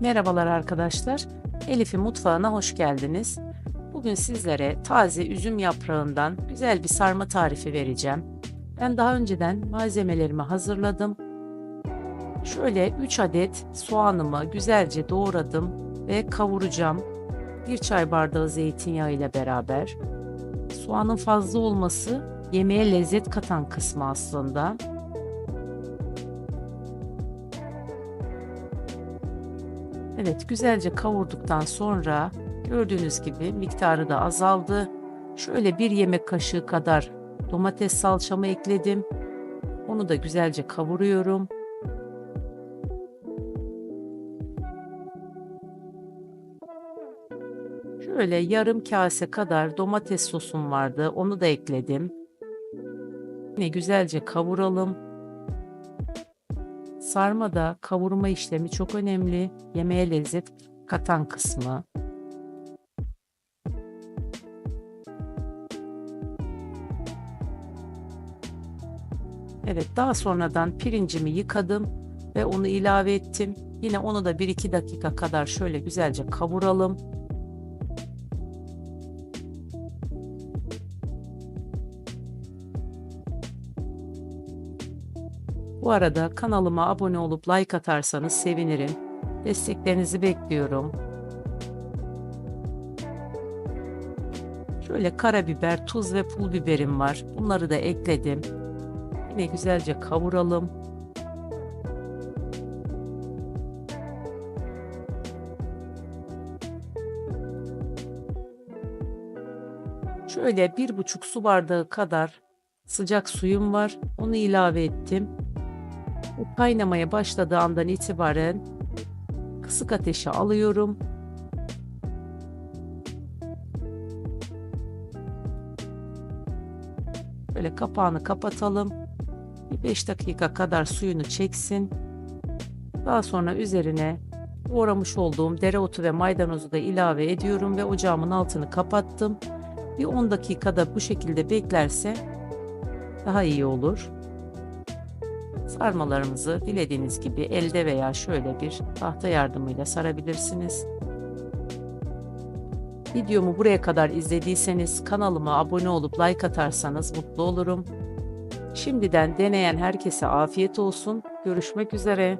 Merhabalar arkadaşlar. Elif'in mutfağına hoş geldiniz. Bugün sizlere taze üzüm yaprağından güzel bir sarma tarifi vereceğim. Ben daha önceden malzemelerimi hazırladım. Şöyle 3 adet soğanımı güzelce doğradım ve kavuracağım. 1 çay bardağı zeytinyağı ile beraber. Soğanın fazla olması yemeğe lezzet katan kısmı aslında. Evet güzelce kavurduktan sonra gördüğünüz gibi miktarı da azaldı. Şöyle bir yemek kaşığı kadar domates salçamı ekledim. Onu da güzelce kavuruyorum. Şöyle yarım kase kadar domates sosum vardı. Onu da ekledim. Yine güzelce kavuralım. Sarmada kavurma işlemi çok önemli. Yemeğe lezzet katan kısmı. Evet daha sonradan pirincimi yıkadım ve onu ilave ettim. Yine onu da 1-2 dakika kadar şöyle güzelce kavuralım. Bu arada kanalıma abone olup like atarsanız sevinirim. Desteklerinizi bekliyorum. Şöyle karabiber, tuz ve pul biberim var. Bunları da ekledim. Yine güzelce kavuralım. Şöyle bir buçuk su bardağı kadar sıcak suyum var. Onu ilave ettim. Kaynamaya başladığı andan itibaren kısık ateşe alıyorum. Böyle kapağını kapatalım. Bir 5 dakika kadar suyunu çeksin. Daha sonra üzerine doğramış olduğum dereotu ve maydanozu da ilave ediyorum ve ocağımın altını kapattım. Bir 10 dakikada bu şekilde beklerse daha iyi olur. Sarmalarımızı dilediğiniz gibi elde veya şöyle bir tahta yardımıyla sarabilirsiniz. Videomu buraya kadar izlediyseniz kanalıma abone olup like atarsanız mutlu olurum. Şimdiden deneyen herkese afiyet olsun. Görüşmek üzere.